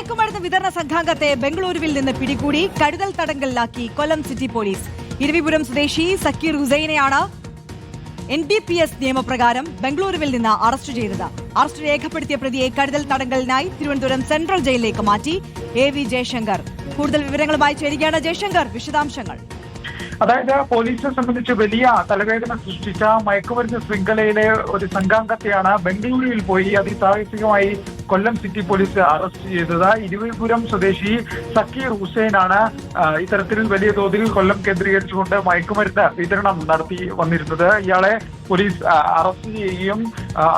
മയക്കുമരുന്ന് വിതരണ സംഘാംഗത്തെ ബംഗളൂരുവിൽ നിന്ന് പിടികൂടി കരുതൽ തടങ്കലിലാക്കി കൊല്ലം സിറ്റി പോലീസ്. ഇരവിപുരം സ്വദേശി സക്കീർ ഹുസൈനെയാണ് എൻ ഡി പി എസ് നിയമപ്രകാരം ബംഗളൂരുവിൽ നിന്ന് അറസ്റ്റ് ചെയ്തത്. അറസ്റ്റ് രേഖപ്പെടുത്തിയ പ്രതിയെ കരുതൽ തടങ്കലിനായി തിരുവനന്തപുരം സെൻട്രൽ ജയിലിലേക്ക് മാറ്റി എ വി ജയശങ്കർ. കൂടുതൽ വിവരങ്ങളുമായി ചേരുകയാണ് ജയശങ്കർ. വിശദാംശങ്ങൾ. അതായത് പോലീസിനെ സംബന്ധിച്ച് വലിയ തലവേദന സൃഷ്ടിച്ച മയക്കുമരുന്ന് ശൃംഖലയിലെ ഒരു സംഘാംഗത്തെയാണ് ബംഗളൂരുവിൽ പോയി അതിസാഹസികമായി കൊല്ലം സിറ്റി പോലീസ് അറസ്റ്റ് ചെയ്തത് ഇരുവിപുരം സ്വദേശി സക്കീർ ഹുസൈനാണ് ഇത്തരത്തിൽ വലിയ തോതിൽ കൊല്ലം കേന്ദ്രീകരിച്ചുകൊണ്ട് മയക്കുമരുന്ന് വിതരണം നടത്തി വന്നിരുന്നത്. ഇയാളെ പോലീസ് അറസ്റ്റ് ചെയ്യുകയും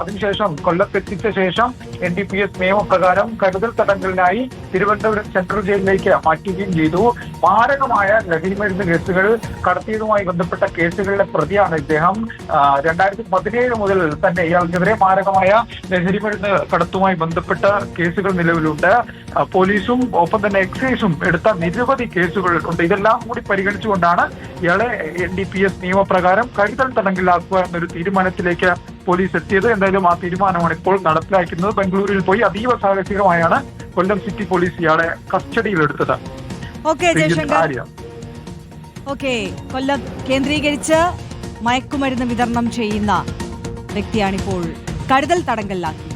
അതിനുശേഷം കൊല്ലത്തെത്തിച്ച ശേഷം എൻ ഡി പി എസ് നിയമപ്രകാരം കരുതൽ തടങ്കലിനായി തിരുവനന്തപുരം സെൻട്രൽ ജയിലിലേക്ക് മാറ്റുകയും ചെയ്തു. മാരകമായ ലഹരിമരുന്ന് കേസുകൾ കടത്തിയതുമായി ബന്ധപ്പെട്ട കേസുകളിലെ പ്രതിയാണ് ഇദ്ദേഹം. രണ്ടായിരത്തി പതിനേഴ് മുതൽ തന്നെ ഇയാൾക്കെതിരെ മാരകമായ ലഹരിമരുന്ന് കടത്തുമായി ബന്ധപ്പെട്ട കേസുകൾ നിലവിലുണ്ട്. പോലീസും ഒപ്പം തന്നെ എക്സൈസും എടുത്ത നിരവധി കേസുകൾ ഉണ്ട്. ഇതെല്ലാം കൂടി പരിഗണിച്ചുകൊണ്ടാണ് ഇയാളെ എൻ ഡി പി എസ് നിയമപ്രകാരം കരുതൽ തടങ്കലിലാക്കുക എന്നൊരു തീരുമാനത്തിലേക്ക് പോലീസ് എത്തിയത്. എന്തായാലും ആ തീരുമാനമാണ് ഇപ്പോൾ നടപ്പിലാക്കുന്നത്. ബംഗളൂരുവിൽ പോയി അതീവ സാഹസികമായാണ് കൊല്ലം സിറ്റി പോലീസ് ഇയാളെ കസ്റ്റഡിയിലെടുത്തത്. ഓക്കെ കൊല്ലം കേന്ദ്രീകരിച്ച് മയക്കുമരുന്ന് വിതരണം ചെയ്യുന്ന വ്യക്തിയാണിപ്പോൾ കരുതൽ തടങ്കലിലാക്കി.